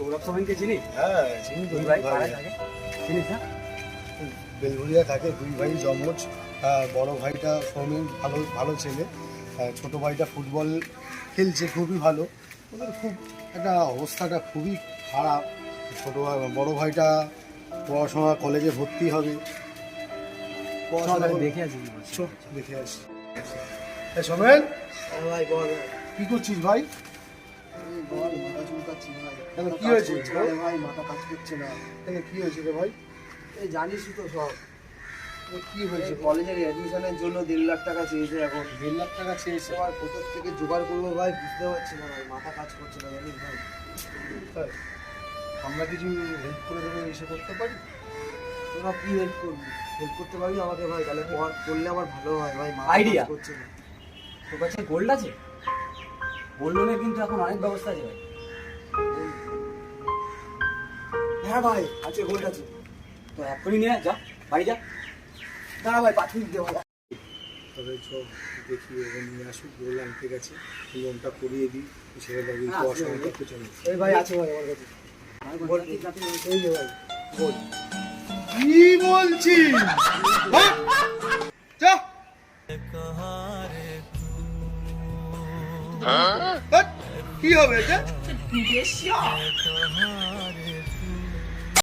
সৌরভ সোমেনকে চিনিস হ্যাঁ চিনি দুই ভাই। পাড়ায় থাকে। চিনিস না? বেলঘুরিয়া থাকে দুই ভাই জমজ বড় ভাইটা সৌমিন ভালো ভালো ছেলে। ছোট ভাইটা ফুটবল খেলছে খুবই ভালো। ওদের খুব একটা অবস্থাটা খুবই খারাপ। ছোট বড় ভাইটা পড়াশোনা কলেজে ভর্তি হবে। পড়াশোনা দেখে আসি দেখে আসি। সোমেন হ্যাঁ ভাই বল। কি করছিস ভাই? মাথা চুলকাচ্ছি ভাই কি হয়েছে? না ভাই মাথা কাজ করছে না। কি হয়েছে রে ভাই? এই জানিসই তো সব। কি হয়েছে? কলেজের অ্যাডমিশনের জন্য দেড় লাখ টাকা চেয়েছে এখন। দেড় লাখ টাকা চেয়েছে? থেকে জোগাড় করব ভাই? বুঝতে পারছি না ভাই মাথা কাজ করছে না জানিস ভাই? আমরা কিছু হেল্প করে দেবো এসে করতে পারি? তোরা কি হেল্প করবি? হেল্প করতে পারবি আমাকে ভাই? তাহলে পড় করলে আমার ভালো হয় ভাই? কাজ করছে না। তোর কাছে গোল্ড আছে? গোল্ড লোনের কিন্তু এখন অনেক ব্যবস্থা আছে ভাই। হ্যাঁ ভাই আছে গোল্ড আছে। তো এখনই নিয়ে যা বাড়ি যা। দাঁড়া ভাই পাঠিয়ে দিতে ভাই তবে চল দেখি এবার নিয়ে আসুক গোল আনতে গেছে লোনটা করিয়ে দিই ছেলেটা দিই হ্যাঁ, পড়াশোনাটা পেছনে এই ভাই আছে ভাই আমার কাছে। গোল্ড এই যে ভাই গোল্ড কি বলছিস? হ্যাঁ? যা হ্যাট, কি হবে এটা?